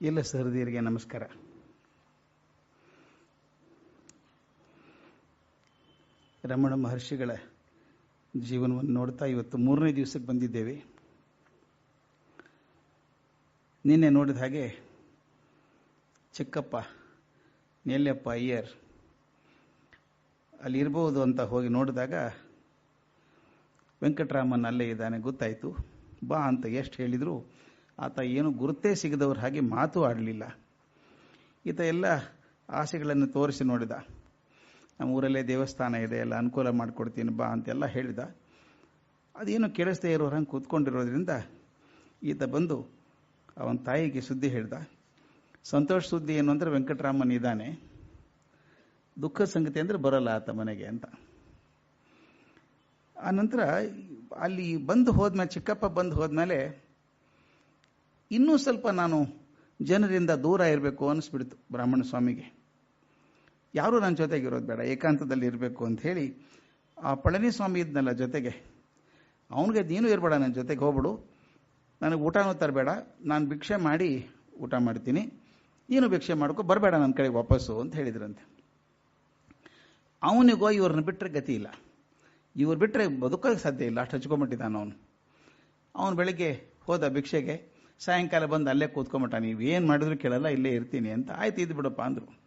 ಎಲ್ಲ ಸಹೃದಯರಿಗೆ ನಮಸ್ಕಾರ. ರಮಣ ಮಹರ್ಷಿಗಳ ಜೀವನವನ್ನು ನೋಡ್ತಾ ಇವತ್ತು ಮೂರನೇ ದಿವಸಕ್ಕೆ ಬಂದಿದ್ದೇವೆ. ನಿನ್ನೆ ನೋಡಿದ ಹಾಗೆ ಚಿಕ್ಕಪ್ಪ, ನೆಲ್ಯಪ್ಪ ಅಯ್ಯರ್ ಅಲ್ಲಿ ಇರ್ಬೋದು ಅಂತ ಹೋಗಿ ನೋಡಿದಾಗ ವೆಂಕಟರಾಮನ್ ಅಲ್ಲೇ ಇದ್ದಾನೆ, ಗೊತ್ತಾಯಿತು. ಬಾ ಅಂತ ಎಷ್ಟು ಹೇಳಿದ್ರು ಆತ ಏನು ಗುರುತೇ ಸಿಗದವ್ರ ಹಾಗೆ ಮಾತು ಆಡಲಿಲ್ಲ. ಈತ ಎಲ್ಲ ಆಸೆಗಳನ್ನು ತೋರಿಸಿ ನೋಡಿದ. ನಮ್ಮ ಊರಲ್ಲೇ ದೇವಸ್ಥಾನ ಇದೆ, ಎಲ್ಲ ಅನುಕೂಲ ಮಾಡಿಕೊಡ್ತೀನಿ ಬಾ ಅಂತೆಲ್ಲ ಹೇಳಿದ. ಅದೇನು ಕೇಳಿಸ್ದೇ ಇರೋರು ಹಂಗೆ ಕೂತ್ಕೊಂಡಿರೋದ್ರಿಂದ ಈತ ಬಂದು ಅವನ ತಾಯಿಗೆ ಸುದ್ದಿ ಹೇಳ್ದ. ಸಂತೋಷ ಸುದ್ದಿ ಏನು ಅಂದರೆ ವೆಂಕಟರಾಮನ್ ಇದ್ದಾನೆ. ದುಃಖ ಸಂಗತಿ ಅಂದರೆ ಬರಲ್ಲ ಆತ ಮನೆಗೆ ಅಂತ. ಆ ನಂತರ ಅಲ್ಲಿ ಬಂದು ಹೋದ್ಮೇಲೆ, ಚಿಕ್ಕಪ್ಪ ಬಂದು ಹೋದ್ಮೇಲೆ ಇನ್ನೂ ಸ್ವಲ್ಪ ನಾನು ಜನರಿಂದ ದೂರ ಇರಬೇಕು ಅನಿಸ್ಬಿಡ್ತು ಬ್ರಾಹ್ಮಣ ಸ್ವಾಮಿಗೆ. ಯಾರೂ ನನ್ನ ಜೊತೆಗೆ ಇರೋದು ಬೇಡ, ಏಕಾಂತದಲ್ಲಿ ಇರಬೇಕು ಅಂತ ಹೇಳಿ ಆ ಪಳನಿ ಸ್ವಾಮಿ ಇದ್ನಲ್ಲ ಜೊತೆಗೆ. ಅವನಿಗೆ ನೀನು ಇರಬೇಡ ನನ್ನ ಜೊತೆಗೆ ಹೋಗ್ಬಿಡು. ನನಗೆ ಊಟನೂ ತರಬೇಡ, ನಾನು ಭಿಕ್ಷೆ ಮಾಡಿ ಊಟ ಮಾಡ್ತೀನಿ. ನೀನು ಭಿಕ್ಷೆ ಮಾಡ್ಕೊ, ಬರಬೇಡ ನನ್ನ ಕಡೆಗೆ ವಾಪಸ್ಸು ಅಂತ ಹೇಳಿದ್ರಂತೆ. ಅವನಿಗೋ ಇವ್ರನ್ನ ಬಿಟ್ಟರೆ ಗತಿ ಇಲ್ಲ. ಇವ್ರು ಬಿಟ್ಟರೆ ಬದುಕೋಕ್ಕೆ ಸಾಧ್ಯ ಇಲ್ಲ, ಅಷ್ಟು ಹಚ್ಕೊಂಬಿಟ್ಟಿದ್ದಾನ ಅವನು. ಅವನು ಬೆಳಿಗ್ಗೆ ಹೋದ ಭಿಕ್ಷೆಗೆ ಸಾಯಂಕಾಲ ಬಂದು ಅಲ್ಲೇ ಕೂತ್ಕೊಂಬಿಟ್ಟ, ನೀವು ಏನು ಮಾಡಿದ್ರು ಕೇಳಲ್ಲ, ಇಲ್ಲೇ ಇರ್ತೀನಿ ಅಂತ ಆಯ್ತು, ಇದು ಬಿಡಪ್ಪ ಅಂದರು.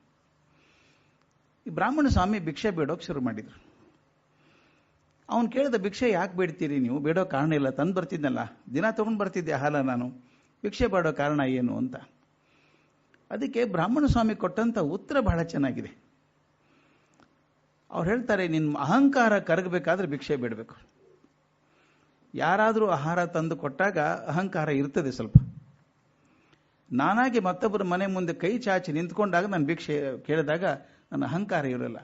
ಈ ಬ್ರಾಹ್ಮಣ ಸ್ವಾಮಿ ಭಿಕ್ಷೆ ಬೇಡೋಕೆ ಶುರು ಮಾಡಿದರು. ಅವನು ಕೇಳಿದ, ಭಿಕ್ಷೆ ಯಾಕೆ ಬೇಡ್ತೀರಿ ನೀವು? ಬೇಡೋ ಕಾರಣ ಇಲ್ಲ, ತಂದು ಬರ್ತಿದ್ನಲ್ಲ. ದಿನ ತೊಗೊಂಡು ಬರ್ತಿದ್ದೆ ಹಾಲ ನಾನು? ಭಿಕ್ಷೆ ಬೇಡೋ ಕಾರಣ ಏನು? ಅಂತ. ಅದಕ್ಕೆ ಬ್ರಾಹ್ಮಣ ಸ್ವಾಮಿ ಕೊಟ್ಟಂತ ಉತ್ತರ ಬಹಳ ಚೆನ್ನಾಗಿದೆ. ಅವ್ರು ಹೇಳ್ತಾರೆ ನಿನ್ನ ಅಹಂಕಾರ ಕರಗಬೇಕಾದ್ರೆ ಭಿಕ್ಷೆ ಬೇಡಬೇಕು. ಯಾರಾದರೂ ಆಹಾರ ತಂದು ಕೊಟ್ಟಾಗ ಅಹಂಕಾರ ಇರ್ತದೆ ಸ್ವಲ್ಪ. ನಾನಾಗಿ ಮತ್ತೊಬ್ಬರ ಮನೆ ಮುಂದೆ ಕೈ ಚಾಚಿ ನಿಂತ್ಕೊಂಡಾಗ ನಾನು ಭಿಕ್ಷೆ ಕೇಳಿದಾಗ ನನ್ನ ಅಹಂಕಾರ ಇರಲ್ಲ.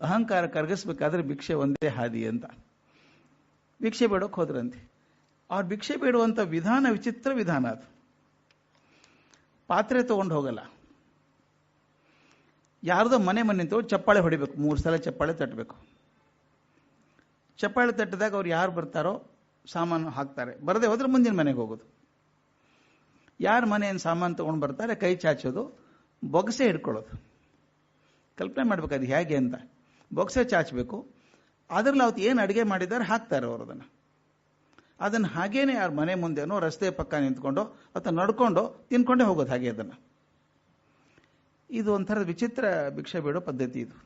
ಅಹಂಕಾರ ಕರಗಿಸ್ಬೇಕಾದ್ರೆ ಭಿಕ್ಷೆ ಒಂದೇ ಹಾದಿ ಅಂತ. ಭಿಕ್ಷೆ ಬೇಡೋಕೆ ಹೋದ್ರಂತೆ. ಅವ್ರು ಭಿಕ್ಷೆ ಬೇಡುವಂಥ ವಿಧಾನ ವಿಚಿತ್ರ ವಿಧಾನ ಅದು. ಪಾತ್ರೆ ತಗೊಂಡು ಹೋಗಲ್ಲ. ಯಾರ್ದೋ ಮನೆ ಮನೆ ಚಪ್ಪಾಳೆ ಹೊಡಿಬೇಕು. ಮೂರು ಸಲ ಚಪ್ಪಾಳೆ ತಟ್ಟಬೇಕು. ಚಪ್ಪಾಳೆ ತಟ್ಟಿದಾಗ ಅವ್ರು ಯಾರು ಬರ್ತಾರೋ ಸಾಮಾನು ಹಾಕ್ತಾರೆ. ಬರದೆ ಹೋದ್ರೆ ಮುಂದಿನ ಮನೆಗೆ ಹೋಗೋದು. ಯಾರ ಮನೆಯನ್ನು ಸಾಮಾನು ತಗೊಂಡು ಬರ್ತಾರೆ, ಕೈ ಚಾಚೋದು, ಬೊಗಸೆ ಹಿಡ್ಕೊಳ್ಳೋದು. ಕಲ್ಪನೆ ಮಾಡ್ಬೇಕು ಅದು ಹೇಗೆ ಅಂತ. ಬೊಗಸೆ ಚಾಚಬೇಕು. ಅದ್ರಲ್ಲಿ ಅವತ್ತು ಏನು ಅಡುಗೆ ಮಾಡಿದ್ದಾರೆ ಹಾಕ್ತಾರೆ ಅವರು ಅದನ್ನು. ಅದನ್ನು ಹಾಗೇನೆ ಯಾರ ಮನೆ ಮುಂದೆನೋ ರಸ್ತೆ ಪಕ್ಕ ನಿಂತ್ಕೊಂಡು ಅಥವಾ ನಡ್ಕೊಂಡು ತಿನ್ಕೊಂಡೇ ಹೋಗೋದು ಹಾಗೆ ಅದನ್ನು. ಇದು ಒಂಥರದ ವಿಚಿತ್ರ ಭಿಕ್ಷೆ ಬೇಡೋ ಪದ್ಧತಿ ಇದು.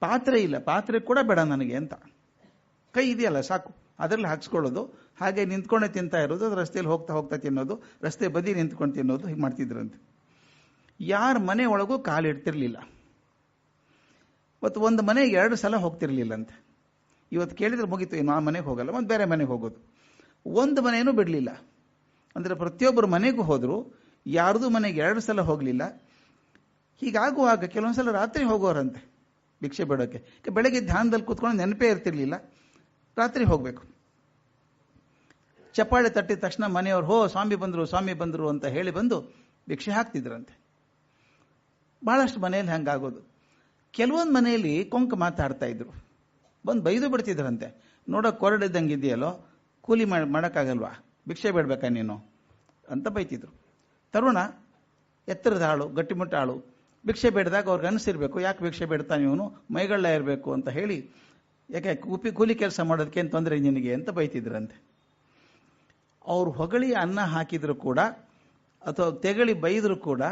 ಪಾತ್ರೆ ಇಲ್ಲ. ಪಾತ್ರೆ ಕೂಡ ಬೇಡ ನನಗೆ ಅಂತ. ಕೈ ಇದೆಯಲ್ಲ, ಸಾಕು. ಅದರಲ್ಲಿ ಹಾಕ್ಸ್ಕೊಳ್ಳೋದು. ಹಾಗೆ ನಿಂತ್ಕೊಂಡೆ ತಿಂತಾ ಇರೋದು ರಸ್ತೆಯಲ್ಲಿ ಹೋಗ್ತಾ ಹೋಗ್ತಾ ತಿನ್ನೋದು, ರಸ್ತೆ ಬದಿ ನಿಂತ್ಕೊಂಡು ತಿನ್ನೋದು, ಹೀಗೆ ಮಾಡ್ತಿದ್ರಂತೆ. ಯಾರ ಮನೆ ಒಳಗೂ ಕಾಲಿಡ್ತಿರ್ಲಿಲ್ಲ ಮತ್ತು ಒಂದು ಮನೆಗೆ ಎರಡು ಸಲ ಹೋಗ್ತಿರ್ಲಿಲ್ಲಂತೆ. ಇವತ್ತು ಕೇಳಿದ್ರೆ ಮುಗೀತು, ಇನ್ನು ಆ ಮನೆಗೆ ಹೋಗಲ್ಲ ಮತ್ತು ಬೇರೆ ಮನೆಗೆ ಹೋಗೋದು. ಒಂದು ಮನೆಯೂ ಬಿಡಲಿಲ್ಲ. ಅಂದರೆ ಪ್ರತಿಯೊಬ್ಬರು ಮನೆಗೂ ಹೋದರು, ಯಾರದೂ ಮನೆಗೆ ಎರಡು ಸಲ ಹೋಗಲಿಲ್ಲ. ಹೀಗಾಗುವಾಗ ಕೆಲವೊಂದು ಸಲ ರಾತ್ರಿ ಹೋಗೋರಂತೆ, ಭಿಕ್ಷೆ ಬೇಡೋಕ್ಕೆ ಬೆಳಗ್ಗೆ ಧ್ಯಾನದಲ್ಲಿ ಕೂತ್ಕೊಂಡು ನೆನಪೇ ಇರ್ತಿರ್ಲಿಲ್ಲ. ರಾತ್ರಿ ಹೋಗಬೇಕು. ಚಪ್ಪಾಳೆ ತಟ್ಟಿದ ತಕ್ಷಣ ಮನೆಯವರು, ಹೋ, ಸ್ವಾಮಿ ಬಂದರು ಸ್ವಾಮಿ ಬಂದರು ಅಂತ ಹೇಳಿ ಬಂದು ಭಿಕ್ಷೆ ಹಾಕ್ತಿದ್ರಂತೆ. ಭಾಳಷ್ಟು ಮನೆಯಲ್ಲಿ ಹಂಗಾಗೋದು. ಕೆಲವೊಂದು ಮನೆಯಲ್ಲಿ ಕೊಂಕ ಮಾತಾಡ್ತಾ ಇದ್ರು. ಬಂದು ಬೈದು ಬಿಡ್ತಿದ್ರಂತೆ. ನೋಡೋ ಕೊರಡಿದ್ದಂಗೆ ಇದೆಯಲ್ಲೋ ಕೂಲಿ ಮಾಡಿ, ಮಾಡೋಕ್ಕಾಗಲ್ವಾ? ಭಿಕ್ಷೆ ಬೇಡಬೇಕಾ ನೀನು? ಅಂತ ಬೈತಿದ್ರು. ತರುಣ ಎತ್ತರದ ಆಳು, ಗಟ್ಟಿಮುಟ್ಟ ಆಳು, ಭಿಕ್ಷೆ ಬೇಡದಾಗ ಅವ್ರಿಗೆ ಅನಿಸಿರ್ಬೇಕು. ಯಾಕೆ ಭಿಕ್ಷೆ ಬೇಡ್ತಾನೆ ಇವನು ಮೈಗಳ್ಳ ಇರಬೇಕು ಅಂತ ಹೇಳಿ ಯಾಕೆ ಕೂಪಿ ಕೂಲಿ ಕೆಲಸ ಮಾಡೋದಕ್ಕೆ ಏನು ತೊಂದರೆ ನಿನಗೆ ಅಂತ ಬೈತಿದ್ರಂತೆ. ಅವ್ರು ಹೊಗಳಿ ಅನ್ನ ಹಾಕಿದ್ರು ಕೂಡ, ಅಥವಾ ತೆಗಳಿ ಬೈದರೂ ಕೂಡ,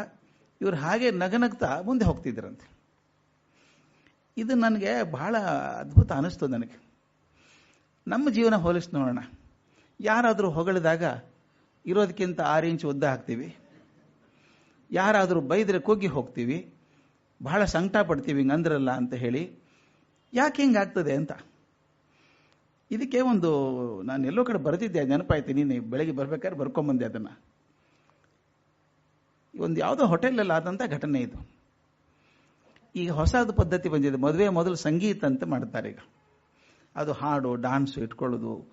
ಇವ್ರು ಹಾಗೆ ನಗನಗ್ತಾ ಮುಂದೆ ಹೋಗ್ತಿದ್ರಂತೆ. ಇದು ನನಗೆ ಬಹಳ ಅದ್ಭುತ ಅನ್ನಿಸ್ತು ನನಗೆ. ನಮ್ಮ ಜೀವನ ಹೋಲಿಸ್ ನೋಡೋಣ. ಯಾರಾದರೂ ಹೊಗಳಿದಾಗ ಇರೋದಕ್ಕಿಂತ ಆರು ಇಂಚು ಉದ್ದ ಹಾಕ್ತೀವಿ. ಯಾರಾದರೂ ಬೈದರೆ ಕುಗ್ಗಿ ಹೋಗ್ತೀವಿ. ಬಹಳ ಸಂಕಟ ಪಡ್ತೀವಿ ಹಿಂಗೆ ಅಂದ್ರಲ್ಲ ಅಂತ ಹೇಳಿ ಯಾಕೆ ಹಿಂಗಾಗ್ತದೆ ಅಂತ? ಇದಕ್ಕೆ ಒಂದು ನಾನು ಎಲ್ಲೋ ಕಡೆ ಬರೆದಿದ್ದೆ ನೆನಪಾಯ್ತು. ನೀನು ಬೆಳಗ್ಗೆ ಬರ್ಬೇಕಾದ್ರೆ ಬರ್ಕೊಂಬಂದೆ ಅದನ್ನು. ಒಂದು ಯಾವುದೋ ಹೋಟೆಲಲ್ಲಿ ಆದಂಥ ಘಟನೆ ಇದು. ಈಗ ಹೊಸದು ಪದ್ಧತಿ ಬಂದಿದೆ. ಮದುವೆ ಮೊದಲು ಸಂಗೀತ ಅಂತ ಮಾಡ್ತಾರೆ ಈಗ. ಅದು ಹಾಡು, ಡಾನ್ಸು ಇಟ್ಕೊಳ್ಳೋದು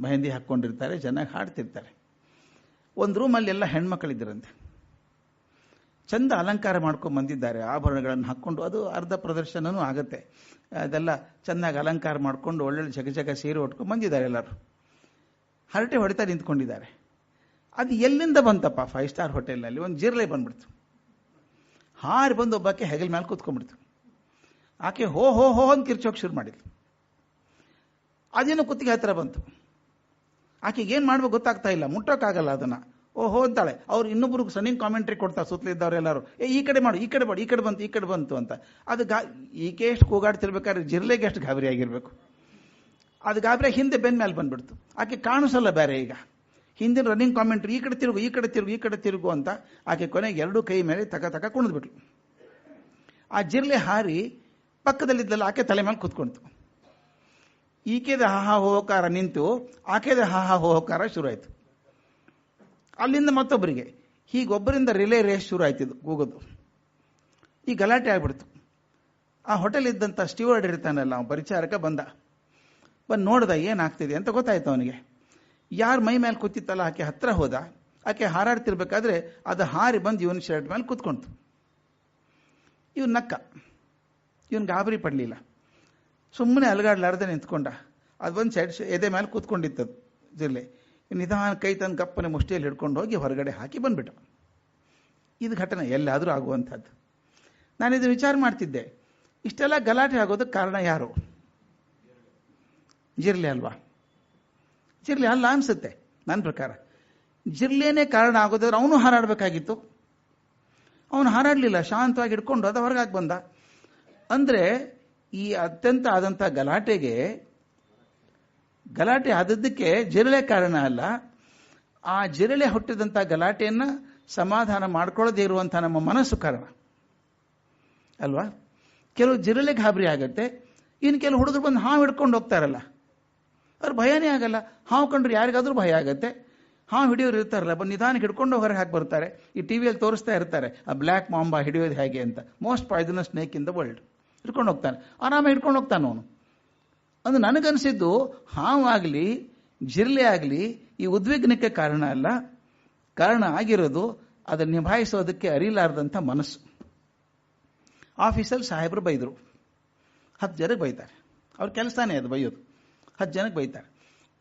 ಮೆಹಂದಿ ಹಾಕ್ಕೊಂಡಿರ್ತಾರೆ ಚೆನ್ನಾಗಿ ಹಾಡ್ತಿರ್ತಾರೆ. ಒಂದು ರೂಮಲ್ಲಿ ಎಲ್ಲ ಹೆಣ್ಮಕ್ಳಿದ್ದರಂತೆ ಚಂದ ಅಲಂಕಾರ ಮಾಡ್ಕೊಂಡು ಬಂದಿದ್ದಾರೆ, ಆಭರಣಗಳನ್ನು ಹಾಕ್ಕೊಂಡು. ಅದು ಅರ್ಧ ಪ್ರದರ್ಶನನೂ ಆಗುತ್ತೆ. ಅದೆಲ್ಲ ಚೆನ್ನಾಗಿ ಅಲಂಕಾರ ಮಾಡಿಕೊಂಡು, ಒಳ್ಳೊಳ್ಳೆ ಜಗ ಜಗ ಸೀರೆ ಹೊಟ್ಕೊಂಡು ಬಂದಿದ್ದಾರೆ ಎಲ್ಲರೂ. ಹರಟೆ ಹೊಡಿತಾ ನಿಂತ್ಕೊಂಡಿದ್ದಾರೆ. ಅದು ಎಲ್ಲಿಂದ ಬಂತಪ್ಪ? ಫೈವ್ ಸ್ಟಾರ್ ಹೋಟೆಲ್ನಲ್ಲಿ ಒಂದು ಜಿರಲೆ ಬಂದ್ಬಿಡ್ತು. ಹಾರಿ ಬಂದು ಒಬ್ಬಾಕೆ ಹೆಗಲ ಮೇಲೆ ಕೂತ್ಕೊಂಡ್ಬಿಡ್ತು. ಆಕೆ ಹೋ ಹೋ ಹೋ ಅಂತ ಕಿರ್ಚೋಕೆ ಶುರು ಮಾಡಿದ್ಲು. ಅದೇನೋ ಕುತ್ತಿಗೆ ಹತ್ತಿರ ಬಂತು. ಆಕೆಗೆ ಏನು ಮಾಡ್ಬೇಕು ಗೊತ್ತಾಗ್ತಾ ಇಲ್ಲ, ಮುಟ್ಟೋಕ್ಕಾಗಲ್ಲ ಅದನ್ನ. ಓಹೋ ಅಂತಾಳೆ. ಅವ್ರು ಇನ್ನೊಬ್ರು ಸನ್ನಿಂಗ್ ಕಾಮೆಂಟ್ರಿ ಕೊಡ್ತಾರೆ ಸುತ್ತಲಿದ್ದವ್ರು ಎಲ್ಲರೂ. ಏ, ಈ ಕಡೆ ಮಾಡು, ಈ ಕಡೆ ಮಾಡು, ಈ ಕಡೆ ಬಂತು, ಈ ಕಡೆ ಬಂತು ಅಂತ. ಅದು ಗಾ, ಈಕೆ ಎಷ್ಟು ಕೂಗಾಡ್ತಿರ್ಬೇಕಾದ್ರೆ ಜಿರ್ಲೆಗೆ ಎಷ್ಟು ಗಾಬರಿ ಆಗಿರ್ಬೇಕು. ಅದು ಗಾಬರಿ ಹಿಂದೆ ಬೆನ್ ಮೇಲೆ ಬಂದ್ಬಿಡ್ತು. ಆಕೆ ಕಾಣಿಸಲ್ಲ ಬೇರೆ ಈಗ. ಹಿಂದಿನ ರನ್ನಿಂಗ್ ಕಾಮೆಂಟ್ರಿ ಈ ಕಡೆ ತಿರುಗು, ಈ ಕಡೆ ತಿರುಗು, ಈ ಕಡೆ ತಿರುಗು ಅಂತ ಆಕೆ ಕೊನೆಗೆ ಎರಡು ಕೈ ಮೇಲೆ ತಕ ತಕ ಕುಣಿದ್ಬಿಟ್ಲು. ಆ ಜಿರ್ಲೆ ಹಾರಿ ಪಕ್ಕದಲ್ಲಿದ್ದಲ್ಲ ಆಕೆ ತಲೆ ಮೇಲೆ ಕೂತ್ಕೊಳ್ತು ಈಕೆದ ಹಾಹಾ ಹೋಹಕಾರ ನಿಂತು, ಆಕೆದ ಹಾಹಾ ಹೋಹಕಾರ ಶುರು ಆಯ್ತು. ಅಲ್ಲಿಂದ ಮತ್ತೊಬ್ಬರಿಗೆ. ಹೀಗೆ ಒಬ್ಬರಿಂದ ರಿಲೇ ರೇಸ್ ಶುರು ಆಯ್ತಿದ್ದು ಕೂಗೋದು. ಈ ಗಲಾಟೆ ಆಗ್ಬಿಡ್ತು. ಆ ಹೋಟೆಲ್ ಇದ್ದಂಥ ಸ್ಟೀವರ್ಡ್ ಇರ್ತಾನಲ್ಲ, ಅವನು ಪರಿಚಾರಕ ಬಂದ. ಬಂದು ನೋಡ್ದ, ಏನಾಗ್ತಿದೆ ಅಂತ ಗೊತ್ತಾಯ್ತು ಅವನಿಗೆ. ಯಾರು ಮೈ ಮೇಲೆ ಕೂತಿತ್ತಲ್ಲ, ಆಕೆ ಹತ್ತಿರ ಹೋದ. ಆಕೆ ಹಾರಾಡ್ತಿರ್ಬೇಕಾದ್ರೆ ಅದು ಹಾರಿ ಬಂದು ಇವನ್ ಶರ್ಟ್ ಮೇಲೆ ಕೂತ್ಕೊಂತು ಇವನ್ ನಕ್ಕ. ಇವನ್ ಗಾಬರಿ ಪಡಲಿಲ್ಲ. ಸುಮ್ಮನೆ ಅಲಗಾಡ್ಲಾರ್ದೆ ನಿಂತ್ಕೊಂಡ. ಅದು ಒಂದು ಸೈಡ್ ಎದೆ ಮೇಲೆ ಕೂತ್ಕೊಂಡಿತ್ತದು, ಜಿಲ್ಲೆ. ನಿಧಾನ ಕೈ ತನ್ನ ಕಪ್ಪನೆ ಮುಷ್ಟಿಯಲ್ಲಿ ಹಿಡ್ಕೊಂಡು ಹೋಗಿ ಹೊರಗಡೆ ಹಾಕಿ ಬಂದ್ಬಿಟ್ಟ ಇದು ಘಟನೆ, ಎಲ್ಲಾದರೂ ಆಗುವಂಥದ್ದು. ಇದು ವಿಚಾರ ಮಾಡ್ತಿದ್ದೆ. ಇಷ್ಟೆಲ್ಲ ಗಲಾಟೆ ಆಗೋದಕ್ಕೆ ಕಾರಣ ಯಾರು? ಜಿರ್ಲೆ ಅಲ್ವಾ? ಜಿರ್ಲೆ ಅಲ್ಲ ಅನ್ಸುತ್ತೆ, ನನ್ನ ಪ್ರಕಾರ. ಜಿರ್ಲೇನೇ ಕಾರಣ ಆಗೋದಾದ್ರೆ ಅವನು ಹಾರಾಡಬೇಕಾಗಿತ್ತು. ಅವನು ಹಾರಾಡಲಿಲ್ಲ, ಶಾಂತವಾಗಿ ಹಿಡ್ಕೊಂಡು ಅದ ಹೊರಗಾಗಿ ಬಂದ. ಅಂದರೆ ಈ ಅತ್ಯಂತ ಆದಂಥ ಗಲಾಟೆಗೆ ಗಲಾಟೆ ಆದದ್ದಕ್ಕೆ ಜಿರಳೆ ಕಾರಣ ಅಲ್ಲ. ಆ ಜಿರಳೆ ಹುಟ್ಟಿದಂಥ ಗಲಾಟೆಯನ್ನು ಸಮಾಧಾನ ಮಾಡ್ಕೊಳ್ಳದೇ ಇರುವಂಥ ನಮ್ಮ ಮನಸ್ಸು ಕಾರಣ ಅಲ್ವಾ? ಕೆಲವು ಜಿರಳೆ ಗಾಬರಿ ಆಗತ್ತೆ. ಇನ್ನು ಕೆಲವು ಹುಡುಗರು ಬಂದು ಹಾವು ಹಿಡ್ಕೊಂಡು ಹೋಗ್ತಾರಲ್ಲ. ಅವ್ರು ಭಯನೇ ಆಗಲ್ಲ. ಹಾವು ಕಂಡ್ರೆ ಯಾರಿಗಾದ್ರೂ ಭಯ ಆಗತ್ತೆ. ಹಾವು ಹಿಡಿಯೋರು ಇರ್ತಾರಲ್ಲ, ಬಂದು ನಿಧಾನಕ್ಕೆ ಹಿಡ್ಕೊಂಡು ಹೊರಗೆ ಹಾಕಿ ಬರ್ತಾರೆ. ಈ ಟಿವಿಯಲ್ಲಿ ತೋರಿಸ್ತಾ ಇರ್ತಾರೆ, ಆ ಬ್ಲ್ಯಾಕ್ ಮಾಂಬಾ ಹಿಡಿಯೋದು ಹೇಗೆ? ಅಂತ. Most poisonous snake in the world ಹಿಡ್ಕೊಂಡು ಹೋಗ್ತಾನೆ. ಆರಾಮ ಹಿಡ್ಕೊಂಡು ಹೋಗ್ತಾನೆ ಅವನು. ಅದು ನನಗನ್ಸಿದ್ದು, ಹಾವಾಗಲಿ ಜಿರ್ಲೆ ಆಗಲಿ, ಈ ಉದ್ವಿಗ್ನಕ್ಕೆ ಕಾರಣ ಅಲ್ಲ. ಕಾರಣ ಆಗಿರೋದು, ಅದನ್ನು ನಿಭಾಯಿಸೋದಕ್ಕೆ ಅರಿಲಾರದಂಥ ಮನಸ್ಸು. ಆಫೀಸಲ್ಲಿ ಸಾಹೇಬರು ಬೈದರು. ಹತ್ತು ಜನಕ್ಕೆ ಬೈತಾರೆ. ಅವ್ರ ಕೆಲಸನೇ ಅದು ಬೈಯೋದು. ಹತ್ತು ಜನಕ್ಕೆ ಬೈತಾರೆ.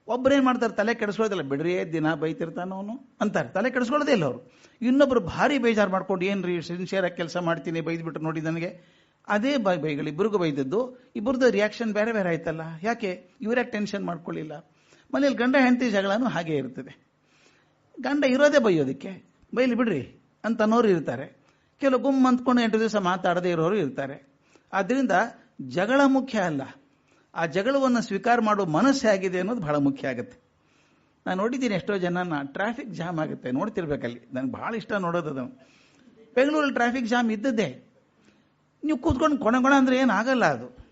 ಒಬ್ಬರೇನು ಮಾಡ್ತಾರೆ, ತಲೆ ಕೆಡಿಸ್ಕೊಳ್ಳೋದಿಲ್ಲ. ಬಿಡ್ರಿ, ದಿನ ಬೈತಿರ್ತಾನೆ ಅವನು ಅಂತಾರೆ. ತಲೆ ಕೆಡಿಸ್ಕೊಳ್ಳೋದೇ ಇಲ್ಲ ಅವರು. ಇನ್ನೊಬ್ರು ಭಾರಿ ಬೇಜಾರು ಮಾಡ್ಕೊಂಡು ಏನು ರೀ ಸಿನ್ಸಿಯರಾಗಿ ಕೆಲಸ ಮಾಡ್ತೀನಿ, ಬೈದ್ಬಿಟ್ರು ನೋಡಿ ನನಗೆ. ಅದೇ ಬೈ ಬೈಗಳು ಇಬ್ಬರಿಗೂ ಬೈದದ್ದು. ಇಬ್ಬರದ್ದು ರಿಯಾಕ್ಷನ್ ಬೇರೆ ಬೇರೆ ಆಯ್ತಲ್ಲ. ಯಾಕೆ? ಇವ್ರ್ಯಾಕೆ ಟೆನ್ಷನ್ ಮಾಡ್ಕೊಳ್ಳಿಲ್ಲ. ಮನೇಲಿ ಗಂಡ ಹೆಂಡತಿ ಜಗಳನೂ ಹಾಗೆ ಇರ್ತದೆ. ಗಂಡ ಇರೋದೇ ಬೈಯೋದಕ್ಕೆ. ಬೈಲಿ ಬಿಡ್ರಿ ಅಂತ ಅನ್ನೋರು ಇರ್ತಾರೆ. ಕೆಲವು ಗುಮ್ ಅಂದ್ಕೊಂಡು ಎಂಟು ದಿವಸ ಮಾತಾಡದೇ ಇರೋರು ಇರ್ತಾರೆ. ಆದ್ದರಿಂದ ಜಗಳ ಮುಖ್ಯ ಅಲ್ಲ. ಆ ಜಗಳವನ್ನು ಸ್ವೀಕಾರ ಮಾಡೋ ಮನಸ್ಸು ಆಗಿದೆ ಅನ್ನೋದು ಬಹಳ ಮುಖ್ಯ ಆಗುತ್ತೆ. ನಾನು ನೋಡಿದ್ದೀನಿ ಎಷ್ಟೋ ಜನನ ಟ್ರಾಫಿಕ್ ಜಾಮ್ ಆಗುತ್ತೆ. ನೋಡ್ತಿರ್ಬೇಕಲ್ಲಿ. ನನಗೆ ಭಾಳ ಇಷ್ಟ ನೋಡೋದು ಅದನ್ನು ಬೆಂಗಳೂರಲ್ಲಿ ಟ್ರಾಫಿಕ್ ಜಾಮ್ ಇದ್ದದ್ದೇ. ನೀವು ಕೂತ್ಕೊಂಡು ಕೊನೆಗೊಣ ಅಂದ್ರೆ ಏನಾಗಲ್ಲ ಅದು.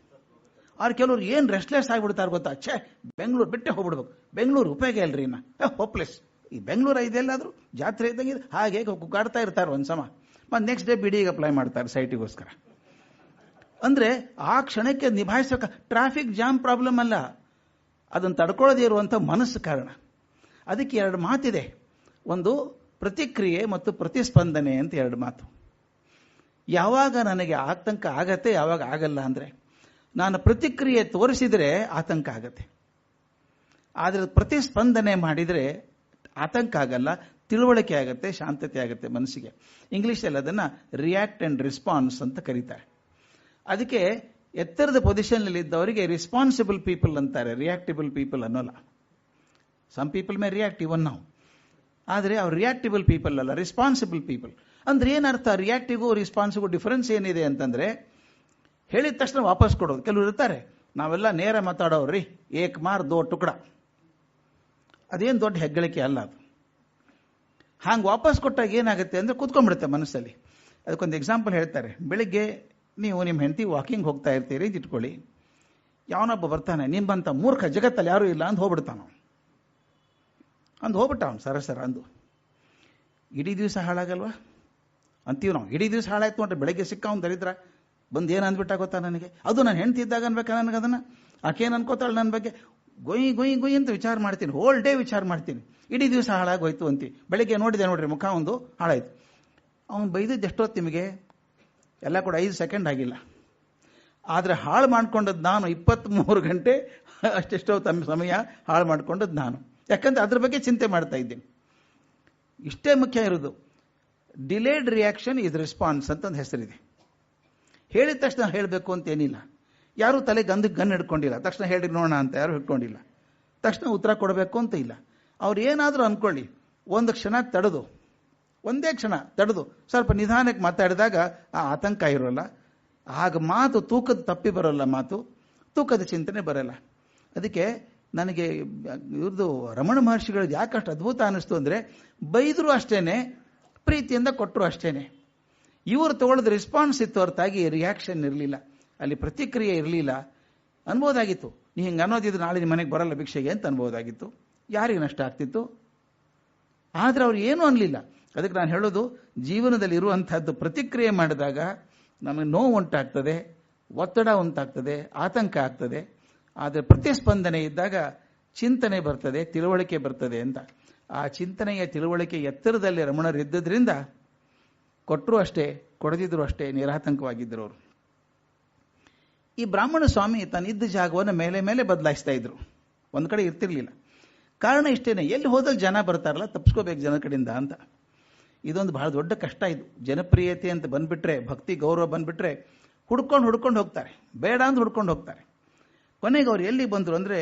ಅವ್ರು ಕೆಲವ್ರು ಏನು ರೆಸ್ಟ್ಲೆಸ್ ಆಗಿಬಿಡ್ತಾರೆ ಗೊತ್ತಾ? ಛೇ, ಬೆಂಗಳೂರು ಬಿಟ್ಟೆ ಹೋಗ್ಬಿಡ್ಬೇಕು. ಬೆಂಗಳೂರು ಉಪಯೋಗ ಇಲ್ರಿ ಇನ್ನ. ಹೋಪ್ಲೆಸ್ ಈ ಬೆಂಗಳೂರು ಇದೆಲ್ಲಾದರೂ ಜಾತ್ರೆ ಇದ್ದಂಗೆ ಹಾಗೆ ಕುಗ್ಗಾಡ್ತಾ ಇರ್ತಾರೆ ಒಂದು ಸಮ. ಮತ್ತು ನೆಕ್ಸ್ಟ್ ಡೇ ಬಿಡಿಗೆ ಅಪ್ಲೈ ಮಾಡ್ತಾರೆ ಸೈಟಿಗೋಸ್ಕರ ಅಂದರೆ ಆ ಕ್ಷಣಕ್ಕೆ ನಿಭಾಯಿಸೋಕೆ ಟ್ರಾಫಿಕ್ ಜಾಮ್ ಪ್ರಾಬ್ಲಮ್ ಅಲ್ಲ. ಅದನ್ನು ತಡ್ಕೊಳ್ಳೋದೇ ಇರುವಂಥ ಮನಸ್ಸು ಕಾರಣ. ಅದಕ್ಕೆ ಎರಡು ಮಾತಿದೆ. ಒಂದು ಪ್ರತಿಕ್ರಿಯೆ ಮತ್ತು ಪ್ರತಿಸ್ಪಂದನೆ ಅಂತ ಎರಡು ಮಾತು. ಯಾವಾಗ ನನಗೆ ಆತಂಕ ಆಗತ್ತೆ, ಯಾವಾಗ ಆಗಲ್ಲ ಅಂದರೆ, ನಾನು ಪ್ರತಿಕ್ರಿಯೆ ತೋರಿಸಿದರೆ ಆತಂಕ ಆಗತ್ತೆ. ಆದರೆ ಪ್ರತಿಸ್ಪಂದನೆ ಮಾಡಿದರೆ ಆತಂಕ ಆಗಲ್ಲ, ತಿಳುವಳಿಕೆ ಆಗುತ್ತೆ, ಶಾಂತತೆ ಆಗುತ್ತೆ ಮನಸ್ಸಿಗೆ. ಇಂಗ್ಲೀಷಲ್ಲಿ ಅದನ್ನು ರಿಯಾಕ್ಟ್ ಆ್ಯಂಡ್ ರಿಸ್ಪಾನ್ಸ್ ಅಂತ ಕರೀತಾರೆ. ಅದಕ್ಕೆ ಎತ್ತರದ ಪೊಸಿಷನ್ನಲ್ಲಿ ಇದ್ದವರಿಗೆ ರಿಸ್ಪಾನ್ಸಿಬಲ್ ಪೀಪಲ್ ಅಂತಾರೆ ರಿಯಾಕ್ಟಿಬಲ್ people ಅನ್ನೋಲ್ಲ. Some people may react even ನಾವು ಆದರೆ ಅವ್ರು ರಿಯಾಕ್ಟಿಬಲ್ ಪೀಪಲ್ ಅಲ್ಲ ರಿಸ್ಪಾನ್ಸಿಬಲ್ ಪೀಪಲ್ ಅಂದ್ರೆ ಏನರ್ಥ? ರಿಯಾಕ್ಟಿಗೂ ರಿಸ್ಪಾನ್ಸಿಗೂ ಡಿಫರೆನ್ಸ್ ಏನಿದೆ ಅಂತಂದ್ರೆ, ಹೇಳಿದ ತಕ್ಷಣ ವಾಪಸ್ ಕೊಡೋದು. ಕೆಲವರು ಇರ್ತಾರೆ, ನಾವೆಲ್ಲ ನೇರ ಮಾತಾಡೋರಿ ಏಕ್ ಮಾರ್ ದೋ ಟುಕಡ. ಅದೇನು ದೊಡ್ಡ ಹೆಗ್ಗಳಿಕೆ ಅಲ್ಲ ಅದು. ಹಾಂಗೆ ವಾಪಸ್ ಕೊಟ್ಟಾಗ ಏನಾಗುತ್ತೆ ಅಂದರೆ ಕೂತ್ಕೊಂಡ್ಬಿಡುತ್ತೆ ಮನಸ್ಸಲ್ಲಿ. ಅದಕ್ಕೊಂದು ಎಕ್ಸಾಂಪಲ್ ಹೇಳ್ತಾರೆ. ಬೆಳಿಗ್ಗೆ ನೀವು ನಿಮ್ಮ ಹೆಂಡತಿ ವಾಕಿಂಗ್ ಹೋಗ್ತಾ ಇರ್ತೀರಿ ಅಂತ ಇಟ್ಕೊಳ್ಳಿ. ಯಾವನೊಬ್ಬ ಬರ್ತಾನೆ ನಿಮ್ಮಂತ ಮೂರ್ಖ, ಜಗತ್ತಲ್ಲಿ ಯಾರೂ ಇಲ್ಲ ಅಂತ ಹೋಗ್ಬಿಡ್ತಾನ ಅಂದು ಹೋಗ್ಬಿಟ್ಟ ಅವ್ನು ಸರ ಸರ ಅಂದು. ಇಡೀ ದಿವಸ ಹಾಳಾಗಲ್ವಾ? ಅಂತೀವಿ ನಾವು. ಇಡೀ ದಿವಸ ಹಾಳಾಯ್ತು ಅಂದ್ರೆ ಬೆಳಗ್ಗೆ ಸಿಕ್ಕ ಅವ್ನು ದರಿದ್ರ. ಬಂದು ಏನು ಅಂದ್ಬಿಟ್ಟ ಗೊತ್ತಾ ನನಗೆ? ಅದು ನಾನು ಇದ್ದಾಗ ಅನ್ಬೇಕಾ ನನಗೆ ಅದನ್ನು? ಆಕೇನು ಅನ್ಕೋತಾಳೆ ನನ್ನ ಬಗ್ಗೆ? ಗೊಯ್ ಗೊಯ್ ಗೊಯ್ ಅಂತ ವಿಚಾರ ಮಾಡ್ತೀನಿ. ಹೋಲ್ ಡೇ ವಿಚಾರ ಮಾಡ್ತೀನಿ. ಇಡೀ ದಿವಸ ಹಾಳಾಗೋಯ್ತು ಅಂತ. ಬೆಳಗ್ಗೆ ನೋಡಿದೆ ನೋಡ್ರಿ, ಮುಖ ಒಂದು ಹಾಳಾಯ್ತು. ಅವ್ನು ಬೈದಿದ್ದು ಎಷ್ಟೊತ್ತು ನಿಮಗೆ? ಎಲ್ಲ ಕೂಡ ಐದು ಸೆಕೆಂಡ್ ಆಗಿಲ್ಲ. ಆದ್ರೆ ಹಾಳು ಮಾಡ್ಕೊಂಡದ್ದು ನಾನು ಇಪ್ಪತ್ತ್ಮೂರು ಗಂಟೆ ಅಷ್ಟೆಷ್ಟೋ ತಮ್ಮ ಸಮಯ ಹಾಳು ಮಾಡ್ಕೊಂಡದ್ದು ನಾನು. ಯಾಕಂದ್ರೆ ಅದ್ರ ಬಗ್ಗೆ ಚಿಂತೆ ಮಾಡ್ತಾ ಇದ್ದೀನಿ. ಇಷ್ಟೇ ಮುಖ್ಯ ಇರೋದು. ಡಿಲೇಡ್ ರಿಯಾಕ್ಷನ್ ಇಸ್ ರೆಸ್ಪಾನ್ಸ್ ಅಂತ ಒಂದು ಹೆಸರಿದೆ. ಹೇಳಿದ ತಕ್ಷಣ ಹೇಳಬೇಕು ಅಂತ ಏನಿಲ್ಲ. ಯಾರು ತಲೆ ಗಂಧ ಗನ್ ಹಿಡ್ಕೊಂಡಿಲ್ಲ. ತಕ್ಷಣ ಹೇಳಿ ನೋಡೋಣ ಅಂತ ಯಾರು ಹಿಡ್ಕೊಂಡಿಲ್ಲ. ತಕ್ಷಣ ಉತ್ತರ ಕೊಡಬೇಕು ಅಂತ ಇಲ್ಲ. ಅವ್ರು ಏನಾದರೂ ಅಂದ್ಕೊಳ್ಳಿ ಒಂದು ಕ್ಷಣ ತಡೆದು, ಒಂದೇ ಕ್ಷಣ ತಡೆದು, ಸ್ವಲ್ಪ ನಿಧಾನಕ್ಕೆ ಮಾತಾಡಿದಾಗ ಆ ಆತಂಕ ಇರೋಲ್ಲ. ಆಗ ಮಾತು ತೂಕದ ತಪ್ಪಿ ಬರೋಲ್ಲ ಮಾತು. ತೂಕದ ಚಿಂತನೆ ಬರಲ್ಲ. ಅದಕ್ಕೆ ನನಗೆ ಇವ್ರದ್ದು ರಮಣ ಮಹರ್ಷಿಗಳದ್ದು ಯಾಕಷ್ಟು ಅದ್ಭುತ ಅನ್ನಿಸ್ತು ಅಂದರೆ ಬೈದರೂ ಅಷ್ಟೇನೆ ಪ್ರೀತಿಯಿಂದ ಕೊಟ್ಟರು ಅಷ್ಟೇನೆ. ಇವರು ತಗೊಳ್ಳೋದು ರೆಸ್ಪಾನ್ಸ್ ಇತ್ತು ಹೊರತಾಗಿ ರಿಯಾಕ್ಷನ್ ಇರಲಿಲ್ಲ. ಅಲ್ಲಿ ಪ್ರತಿಕ್ರಿಯೆ ಇರಲಿಲ್ಲ. ಅನ್ಬೋದಾಗಿತ್ತು. ನೀ ಹಿಂಗೆ ಅನ್ನೋದಿದ್ರು ನಾಳೆ ನಿಮ್ಮ ಮನೆಗೆ ಬರಲ್ಲ ಭಿಕ್ಷೆಗೆ ಅಂತ ಅನ್ಬೋದಾಗಿತ್ತು. ಯಾರಿಗೆ ನಷ್ಟ ಆಗ್ತಿತ್ತು. ಆದರೆ ಅವ್ರು ಏನೂ ಅನ್ನಲಿಲ್ಲ ಅದಕ್ಕೆ ನಾನು ಹೇಳೋದು, ಜೀವನದಲ್ಲಿ ಇರುವಂಥದ್ದು ಪ್ರತಿಕ್ರಿಯೆ ಮಾಡಿದಾಗ ನಮಗೆ ನೋವು ಉಂಟಾಗ್ತದೆ, ಒತ್ತಡ ಉಂಟಾಗ್ತದೆ, ಆತಂಕ ಆಗ್ತದೆ. ಆದರೆ ಪ್ರತಿಸ್ಪಂದನೆ ಇದ್ದಾಗ ಚಿಂತನೆ ಬರ್ತದೆ, ತಿಳುವಳಿಕೆ ಬರ್ತದೆ ಅಂತ. ಆ ಚಿಂತನೆಯ ತಿಳುವಳಿಕೆ ಎತ್ತರದಲ್ಲಿ ರಮಣರಿದ್ದರಿಂದ ಕೊಟ್ಟರು ಅಷ್ಟೇ ಕೊಡದಿದ್ರು ಅಷ್ಟೇ ನಿರಾತಂಕವಾಗಿದ್ದರು ಅವರು. ಈ ಬ್ರಾಹ್ಮಣ ಸ್ವಾಮಿ ತನ್ನಿದ್ದ ಜಾಗವನ್ನು ಮೇಲೆ ಮೇಲೆ ಬದಲಾಯಿಸ್ತಾ ಇದ್ರು. ಒಂದು ಕಡೆ ಇರ್ತಿರ್ಲಿಲ್ಲ. ಕಾರಣ ಇಷ್ಟೇನೆ, ಎಲ್ಲಿ ಹೋದಲ್ಲಿ ಜನ ಬರ್ತಾರಲ್ಲ ತಪ್ಪಿಸ್ಕೋಬೇಕು ಜನ ಕಡೆಯಿಂದ ಅಂತ. ಇದೊಂದು ಬಹಳ ದೊಡ್ಡ ಕಷ್ಟ ಇದು. ಜನಪ್ರಿಯತೆ ಅಂತ ಬಂದ್ಬಿಟ್ರೆ, ಭಕ್ತಿ, ಗೌರವ ಬಂದ್ಬಿಟ್ರೆ ಹುಡ್ಕೊಂಡು ಹುಡ್ಕೊಂಡು ಹೋಗ್ತಾರೆ. ಬೇಡ ಅಂತ ಹುಡ್ಕೊಂಡು ಹೋಗ್ತಾರೆ. ಕೊನೆಗೆ ಅವ್ರು ಎಲ್ಲಿ ಬಂದರು ಅಂದರೆ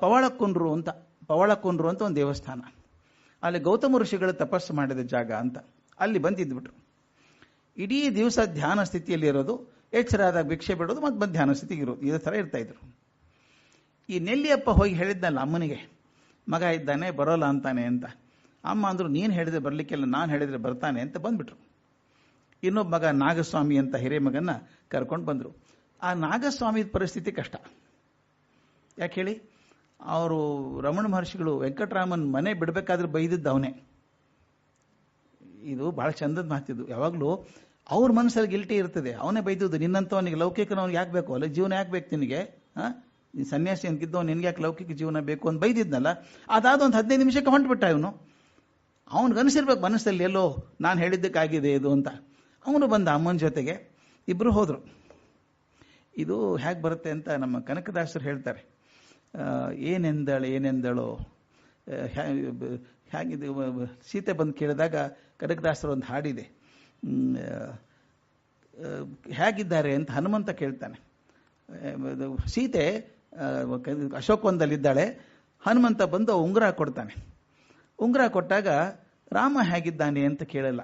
ಪವಾಳಕ್ಕುಂಡ್ರು ಅಂತ. ಪವಾಳಕುಂಡ್ರು ಅಂತ ಒಂದು ದೇವಸ್ಥಾನ. ಅಲ್ಲಿ ಗೌತಮ ಋಷಿಗಳು ತಪಸ್ಸು ಮಾಡಿದ ಜಾಗ ಅಂತ. ಅಲ್ಲಿ ಬಂದಿದ್ಬಿಟ್ರು. ಇಡೀ ದಿವಸ ಧ್ಯಾನ ಸ್ಥಿತಿಯಲ್ಲಿ ಇರೋದು, ಎಚ್ಚರಾದಾಗ ಭಿಕ್ಷೆ ಬಿಡೋದು ಮತ್ತೆ ಬಂದು ಧ್ಯಾನ ಸ್ಥಿತಿಗೆ ಇರೋದು. ಇದೇ ಥರ ಇರ್ತಾ ಇದ್ರು. ಈ ನೆಲ್ಲಿಯಪ್ಪ ಹೋಗಿ ಹೇಳಿದ್ನಲ್ಲ ಅಮ್ಮನಿಗೆ, ಮಗ ಇದ್ದಾನೆ, ಬರೋಲ್ಲ ಅಂತಾನೆ ಅಂತ. ಅಮ್ಮ ಅಂದ್ರು, ನೀನು ಹೇಳಿದ್ರೆ ಬರಲಿಕ್ಕೆಲ್ಲ ನಾನು ಹೇಳಿದ್ರೆ ಬರ್ತಾನೆ ಅಂತ ಬಂದ್ಬಿಟ್ರು. ಇನ್ನೊಬ್ಬ ಮಗ ನಾಗಸ್ವಾಮಿ ಅಂತ ಹಿರೇ ಮಗನ್ನ ಕರ್ಕೊಂಡು ಬಂದರು. ಆ ನಾಗಸ್ವಾಮಿ ಪರಿಸ್ಥಿತಿ ಕಷ್ಟ. ಯಾಕೆ ಹೇಳಿ? ಅವರು ರಮಣ ಮಹರ್ಷಿಗಳು ವೆಂಕಟರಾಮನ್ ಮನೆ ಬಿಡಬೇಕಾದ್ರೆ ಬೈದಿದ್ದ ಅವನೇ. ಇದು ಬಹಳ ಚಂದದ ಮಾತಿದ್ದು ಯಾವಾಗಲೂ ಅವ್ರ ಮನಸ್ಸಲ್ಲಿ ಗಿಲ್ಟಿ ಇರ್ತದೆ. ಅವನೇ ಬೈದಿದ್ದು ನಿನ್ನಂತವ್ನಿಗೆ ಲೌಕಿಕ ಅವ್ನಿಗೆ ಯಾಕೆ ಬೇಕು? ಅಲ್ಲ, ಜೀವನ ಯಾಕೆ ಬೇಕು ನಿನಗೆ? ಹಾಂ? ಸನ್ಯಾಸಿ ನಿನಗೆ ನಿನ್ಗೆ ಯಾಕೆ ಲೌಕಿಕ ಜೀವನ ಬೇಕು ಅಂತ ಬೈದಿದ್ನಲ್ಲ, ಅದಾದ ಒಂದು ಹದಿನೈದು ನಿಮಿಷಕ್ಕೆ ಹೊಂಟ್ಬಿಟ್ಟ ಇವನು. ಅನಿಸಿರ್ಬೇಕು ಮನಸ್ಸಲ್ಲಿ, ಎಲ್ಲೋ ನಾನು ಹೇಳಿದ್ದಕ್ಕಾಗಿದೆ ಇದು ಅಂತ. ಅವನು ಬಂದ ಅಮ್ಮನ ಜೊತೆಗೆ. ಇಬ್ಬರು ಹೋದರು. ಇದು ಹೇಗೆ ಬರುತ್ತೆ ಅಂತ ನಮ್ಮ ಕನಕದಾಸರು ಹೇಳ್ತಾರೆ. ಏನೆಂದಳು ಏನೆಂದಳು? ಹೇಗಿದೆ ಸೀತೆ ಬಂದು ಕೇಳಿದಾಗ ಕನಕದಾಸರು ಒಂದು ಹಾಡಿದೆ. ಹೇಗಿದ್ದಾರೆ ಅಂತ ಹನುಮಂತ ಕೇಳ್ತಾನೆ. ಸೀತೆ ಅಶೋಕವನದಲ್ಲಿದ್ದಾಳೆ ಹನುಮಂತ ಬಂದು ಉಂಗುರ ಕೊಡ್ತಾನೆ. ಉಂಗುರ ಕೊಟ್ಟಾಗ ರಾಮ ಹೇಗಿದ್ದಾನೆ ಅಂತ ಕೇಳಲ್ಲ.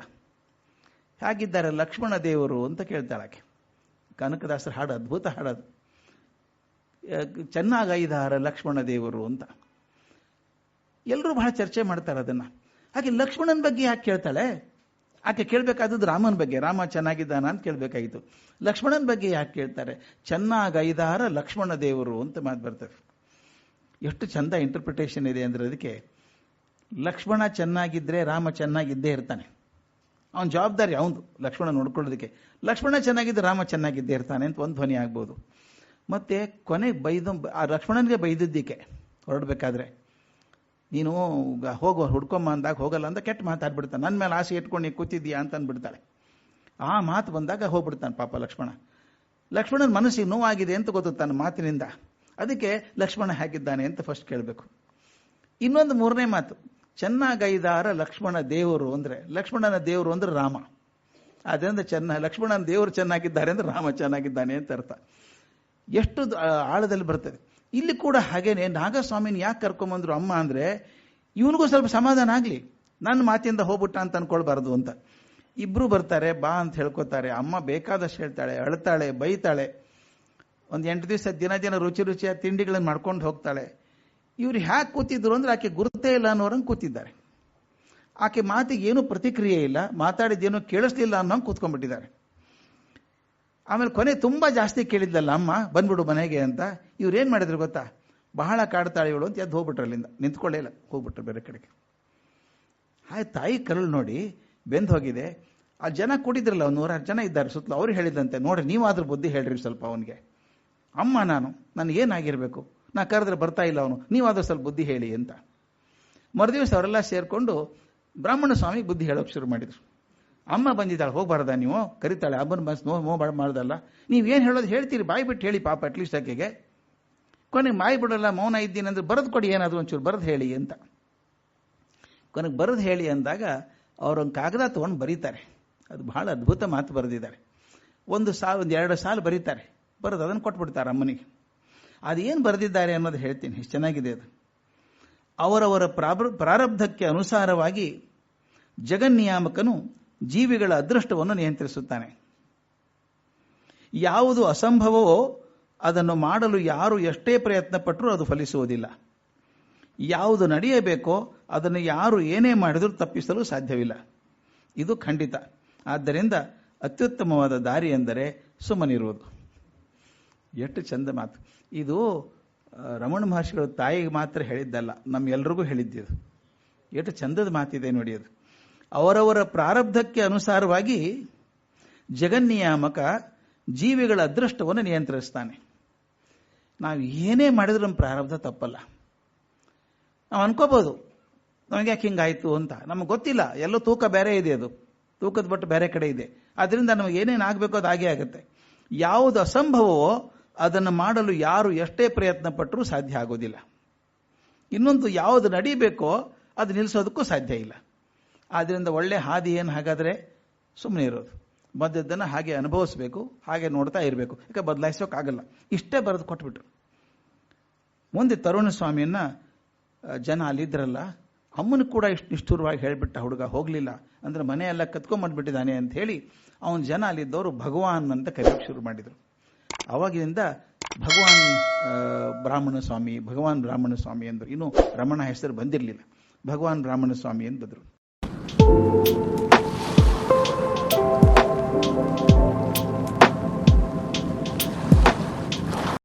ಹೇಗಿದ್ದಾರೆ ಲಕ್ಷ್ಮಣ ದೇವರು ಅಂತ ಕೇಳ್ತಾಳಾಕೆ ಕನಕದಾಸರ ಹಾಡು ಅದ್ಭುತ ಹಾಡೋದು. ಚೆನ್ನಾಗೈದಾರ ಲಕ್ಷ್ಮಣ ದೇವರು ಅಂತ. ಎಲ್ಲರೂ ಬಹಳ ಚರ್ಚೆ ಮಾಡ್ತಾರೆ ಅದನ್ನ. ಹಾಗೆ ಲಕ್ಷ್ಮಣನ ಬಗ್ಗೆ ಯಾಕೆ ಕೇಳ್ತಾಳೆ? ಆಕೆ ಕೇಳಬೇಕಾದದ್ದು ರಾಮನ ಬಗ್ಗೆ. ರಾಮ ಚೆನ್ನಾಗಿದ್ದಾನ ಅಂತ ಕೇಳಬೇಕಾಯಿತು ಲಕ್ಷ್ಮಣನ ಬಗ್ಗೆ ಯಾಕೆ ಕೇಳ್ತಾರೆ? ಚೆನ್ನಾಗೈದಾರ ಲಕ್ಷ್ಮಣ ದೇವರು ಅಂತ ಮಾತು ಬರ್ತದೆ ಎಷ್ಟು ಚಂದ ಇಂಟರ್ಪ್ರಿಟೇಷನ್ ಇದೆ ಅಂದ್ರೆ ಅದಕ್ಕೆ ಲಕ್ಷ್ಮಣ ಚೆನ್ನಾಗಿದ್ರೆ ರಾಮ ಚೆನ್ನಾಗಿದ್ದೇ ಇರ್ತಾನೆ. ಅವನ ಜವಾಬ್ದಾರಿ ಅವನು ಲಕ್ಷ್ಮಣ ನೋಡ್ಕೊಳ್ಳೋದಕ್ಕೆ. ಲಕ್ಷ್ಮಣ ಚೆನ್ನಾಗಿದ್ದರೆ ರಾಮ ಚೆನ್ನಾಗಿದ್ದೇ ಇರ್ತಾನೆ ಅಂತ ಒಂದು ಧ್ವನಿ ಆಗ್ಬೋದು. ಮತ್ತೆ ಕೊನೆಗೆ ಬೈದು ಆ ಲಕ್ಷ್ಮಣನಿಗೆ ಬೈದಿದ್ದಕ್ಕೆ ಹೊರಡಬೇಕಾದ್ರೆ. ನೀನು ಹೋಗೋ, ಹುಡ್ಕೊಂಬ ಅಂದಾಗ ಹೋಗಲ್ಲ ಅಂತ ಕೆಟ್ಟ ಮಾತಾಡ್ಬಿಡ್ತಾನೆ ನನ್ನ ಮೇಲೆ ಆಸೆ ಇಟ್ಕೊಂಡು ನೀನು ಕೂತಿದ್ದೀಯಾ ಅಂತ ಅಂದ್ಬಿಡ್ತಾಳೆ. ಆ ಮಾತು ಬಂದಾಗ ಹೋಗ್ಬಿಡ್ತಾನೆ ಪಾಪ ಲಕ್ಷ್ಮಣ. ಲಕ್ಷ್ಮಣನ ಮನಸ್ಸಿಗೆ ನೋವಾಗಿದೆ ಅಂತ ಗೊತ್ತು ತನ್ನ ಮಾತಿನಿಂದ. ಅದಕ್ಕೆ ಲಕ್ಷ್ಮಣ ಹೇಗಿದ್ದಾನೆ ಅಂತ ಫಸ್ಟ್ ಕೇಳಬೇಕು. ಇನ್ನೊಂದು ಮೂರನೇ ಮಾತು. ಚೆನ್ನಾಗೈದಾರ ಲಕ್ಷ್ಮಣ ದೇವರು ಅಂದರೆ, ಲಕ್ಷ್ಮಣನ ದೇವರು ಅಂದ್ರೆ ರಾಮ. ಅದರಿಂದ ಚೆನ್ನ ಲಕ್ಷ್ಮಣನ ದೇವರು ಚೆನ್ನಾಗಿದ್ದಾರೆ ಅಂದ್ರೆ ರಾಮ ಚೆನ್ನಾಗಿದ್ದಾನೆ ಅಂತ ಅರ್ಥ. ಎಷ್ಟು ಆಳದಲ್ಲಿ ಬರ್ತದೆ. ಇಲ್ಲಿ ಕೂಡ ಹಾಗೇನೆ ನಾಗಸ್ವಾಮಿನ ಯಾಕೆ ಕರ್ಕೊಂಬಂದ್ರು ಅಮ್ಮ ಅಂದ್ರೆ ಇವನಿಗೂ ಸ್ವಲ್ಪ ಸಮಾಧಾನ ಆಗಲಿ. ನನ್ನ ಮಾತಿಂದ ಹೋಗ್ಬಿಟ್ಟ ಅಂತ ಅನ್ಕೊಳ್ಬಾರ್ದು ಅಂತ. ಇಬ್ರು ಬರ್ತಾರೆ, ಬಾ ಅಂತ ಹೇಳ್ಕೊತಾರೆ. ಅಮ್ಮ ಬೇಕಾದಷ್ಟು ಹೇಳ್ತಾಳೆ, ಅಳ್ತಾಳೆ, ಬೈತಾಳೆ. ಒಂದು ಎಂಟು ದಿವಸ ದಿನ ದಿನ ರುಚಿ ರುಚಿಯ ತಿಂಡಿಗಳನ್ನು ಮಾಡ್ಕೊಂಡು ಹೋಗ್ತಾಳೆ. ಇವ್ರು ಹ್ಯಾಕೆ ಕೂತಿದ್ರು ಅಂದ್ರೆ ಆಕೆ ಗುರುತೇ ಇಲ್ಲ ಅನ್ನೋರಂಗೆ ಕೂತಿದ್ದಾರೆ. ಆಕೆ ಮಾತಿಗೆ ಏನೂ ಪ್ರತಿಕ್ರಿಯೆ ಇಲ್ಲ, ಮಾತಾಡಿದ್ದೇನು ಕೇಳಿಸ್ಲಿಲ್ಲ ಅನ್ನೋಂಗೆ ಕೂತ್ಕೊಂಡ್ಬಿಟ್ಟಿದ್ದಾರೆ. ಆಮೇಲೆ ಕೊನೆ ತುಂಬ ಜಾಸ್ತಿ ಕೇಳಿದ್ದಲ್ಲ, ಅಮ್ಮ, ಬಂದ್ಬಿಡು ಮನೆಗೆ ಅಂತ. ಇವ್ರು ಏನು ಮಾಡಿದ್ರು ಗೊತ್ತಾ? ಬಹಳ ಕಾಡ್ತಾಳೆ ಇವಳು ಅಂತ ಎದ್ದು ಹೋಗ್ಬಿಟ್ರು ಅಲ್ಲಿಂದ. ನಿಂತ್ಕೊಳ್ಳೇ ಇಲ್ಲ, ಹೋಗ್ಬಿಟ್ರು ಬೇರೆ ಕಡೆಗೆ. ಹಾಯ್ ತಾಯಿ ಕರುಳು ನೋಡಿ ಬೆಂದ್ ಹೋಗಿದೆ. ಆ ಜನ ಕೂಡಿದ್ರಲ್ಲ, ಒಂದು ನೂರಾರು ಜನ ಇದ್ದಾರೆ ಸುತ್ತಲೂ, ಅವ್ರು ಹೇಳಿದಂತೆ ನೋಡಿ ನೀವಾದ್ರೂ ಬುದ್ಧಿ ಹೇಳ್ರಿ ಸ್ವಲ್ಪ ಅವನಿಗೆ. ಅಮ್ಮ ನಾನು ನನಗೇನಾಗಿರ್ಬೇಕು ನಾ ಕರೆದ್ರೆ ಬರ್ತಾ ಇಲ್ಲ ಅವನು ನೀವಾದ್ರೂ ಸ್ವಲ್ಪ ಬುದ್ಧಿ ಹೇಳಿ ಅಂತ. ಮರುದಿವಸ ಅವರೆಲ್ಲ ಸೇರಿಕೊಂಡು ಬ್ರಾಹ್ಮಣ ಸ್ವಾಮಿ ಬುದ್ಧಿ ಹೇಳೋಕೆ ಶುರು ಮಾಡಿದ್ರು. ಅಮ್ಮ ಬಂದಿದ್ದಾಳೆ, ಹೋಗ್ಬಾರ್ದ ನೀವು? ಕರಿತಾಳೆ, ಅಮ್ಮನ ಬಸ್ ನೋ ಮೋ ಮಾಡ್ದಲ್ಲ. ನೀವೇನು ಹೇಳೋದು ಹೇಳ್ತೀರಿ, ಬಾಯಿ ಬಿಟ್ಟು ಹೇಳಿ ಪಾಪ ಅಟ್ಲೀಸ್ಟ್ ಆಕೆಗೆ. ಕೊನೆಗೆ ಮಾಯಿ ಬಿಡಲ್ಲ, ಮೌನ ಇದ್ದೀನಿ ಅಂದ್ರೆ ಬರೆದು ಕೊಡಿ, ಏನಾದರೂ ಒಂಚೂರು ಬರೆದು ಹೇಳಿ ಅಂತ. ಕೊನೆಗೆ ಬರೆದು ಹೇಳಿ ಅಂದಾಗ ಅವರೊಂದು ಕಾಗದ ತೊಗೊಂಡು ಬರೀತಾರೆ. ಅದು ಬಹಳ ಅದ್ಭುತ ಮಾತು ಬರೆದಿದ್ದಾರೆ. ಒಂದು ಸಾಲ, ಒಂದು ಎರಡು ಸಾಲು ಬರೀತಾರೆ. ಬರೆದು ಅದನ್ನು ಕೊಟ್ಬಿಡ್ತಾರೆ ಅಮ್ಮನಿಗೆ. ಅದೇನು ಬರೆದಿದ್ದಾರೆ ಅನ್ನೋದು ಹೇಳ್ತೀನಿ ಎಷ್ಟು ಚೆನ್ನಾಗಿದೆ ಅದು. ಅವರವರ ಪ್ರಾರಬ್ಧಕ್ಕೆ ಅನುಸಾರವಾಗಿ ಜಗನ್ನಿಯಾಮಕನು ಜೀವಿಗಳ ಅದೃಷ್ಟವನ್ನು ನಿಯಂತ್ರಿಸುತ್ತಾನೆ. ಯಾವುದು ಅಸಂಭವವೋ ಅದನ್ನು ಮಾಡಲು ಯಾರು ಎಷ್ಟೇ ಪ್ರಯತ್ನ ಪಟ್ಟರೂ ಅದು ಫಲಿಸುವುದಿಲ್ಲ. ಯಾವುದು ನಡೆಯಬೇಕೋ ಅದನ್ನು ಯಾರು ಏನೇ ಮಾಡಿದರೂ ತಪ್ಪಿಸಲು ಸಾಧ್ಯವಿಲ್ಲ. ಇದು ಖಂಡಿತ. ಆದ್ದರಿಂದ ಅತ್ಯುತ್ತಮವಾದ ದಾರಿ ಎಂದರೆ ಸುಮ್ಮನಿರುವುದು. ಎಷ್ಟು ಚಂದ ಮಾತು. ಇದು ರಮಣ ಮಹರ್ಷಿಗಳು ತಾಯಿಗೆ ಮಾತ್ರ ಹೇಳಿದ್ದಲ್ಲ. ನಮ್ಮೆಲ್ರಿಗೂ ಹೇಳಿದ್ದಿದು. ಎಷ್ಟು ಚಂದದ ಮಾತಿದೆ ನೋಡಿ ಅದು. ಅವರವರ ಪ್ರಾರಬ್ಧಕ್ಕೆ ಅನುಸಾರವಾಗಿ ಜಗನ್ನಿಯಾಮಕ ಜೀವಿಗಳ ಅದೃಷ್ಟವನ್ನು ನಿಯಂತ್ರಿಸ್ತಾನೆ. ನಾವು ಏನೇ ಮಾಡಿದ್ರೂ ನಮ್ಮ ಪ್ರಾರಬ್ಧ ತಪ್ಪಲ್ಲ. ನಾವು ಅನ್ಕೋಬಹುದು ನಮಗೆ ಯಾಕೆ ಹಿಂಗಾಯಿತು ಅಂತ. ನಮಗೆ ಗೊತ್ತಿಲ್ಲ, ಎಲ್ಲೋ ತೂಕ ಬೇರೆ ಇದೆ ಅದು. ತೂಕದ ಬಟ್ಟು ಬೇರೆ ಕಡೆ ಇದೆ. ಅದರಿಂದ ನಮಗೆ ಏನೇನು ಆಗಬೇಕು ಅದು ಹಾಗೆ ಆಗುತ್ತೆ. ಯಾವುದು ಅಸಂಭವವೋ ಅದನ್ನು ಮಾಡಲು ಯಾರು ಎಷ್ಟೇ ಪ್ರಯತ್ನ ಪಟ್ಟರೂ ಸಾಧ್ಯ ಆಗೋದಿಲ್ಲ. ಇನ್ನೊಂದು ಯಾವುದು ನಡಿಬೇಕೋ ಅದು ನಿಲ್ಲಿಸೋದಕ್ಕೂ ಸಾಧ್ಯ ಇಲ್ಲ. ಆದ್ದರಿಂದ ಒಳ್ಳೆ ಹಾದಿ ಏನು ಹಾಗಾದರೆ ಸುಮ್ಮನೆ ಇರೋದು. ಬಂದದ್ದನ್ನು ಹಾಗೆ ಅನುಭವಿಸ್ಬೇಕು, ಹಾಗೆ ನೋಡ್ತಾ ಇರಬೇಕು. ಯಾಕೆ ಬದಲಾಯಿಸೋಕ್ಕಾಗಲ್ಲ ಇಷ್ಟೇ ಬರೆದು ಕೊಟ್ಬಿಟ್ರು. ಮುಂದೆ ತರುಣ ಸ್ವಾಮಿಯನ್ನ ಜನ ಅಲ್ಲಿದ್ರಲ್ಲ ಅಮ್ಮನ ಕೂಡ ಇಷ್ಟು ನಿಷ್ಠೂರವಾಗಿ ಹೇಳಿಬಿಟ್ಟ ಹುಡುಗ, ಹೋಗಲಿಲ್ಲ. ಅಂದರೆ ಮನೆಯೆಲ್ಲ ಕತ್ಕೊಂಬಂದ್ಬಿಟ್ಟಿದ್ದಾನೆ ಅಂತ ಹೇಳಿ ಅವನ ಜನ ಅಲ್ಲಿದ್ದವರು ಭಗವಾನ್ ಅಂತ ಕರೆಯೋಕ್ಕೆ ಶುರು ಮಾಡಿದರು. ಅವಾಗಿನಿಂದ ಭಗವಾನ್ ಬ್ರಾಹ್ಮಣ ಸ್ವಾಮಿ, ಭಗವಾನ್ ಬ್ರಾಹ್ಮಣ ಸ್ವಾಮಿ ಅಂದರು ಇನ್ನೂ ರಮಣ ಹೆಸರು ಬಂದಿರಲಿಲ್ಲ. ಭಗವಾನ್ ಬ್ರಾಹ್ಮಣ ಸ್ವಾಮಿ ಅಂತ ಬಂದರು. うん。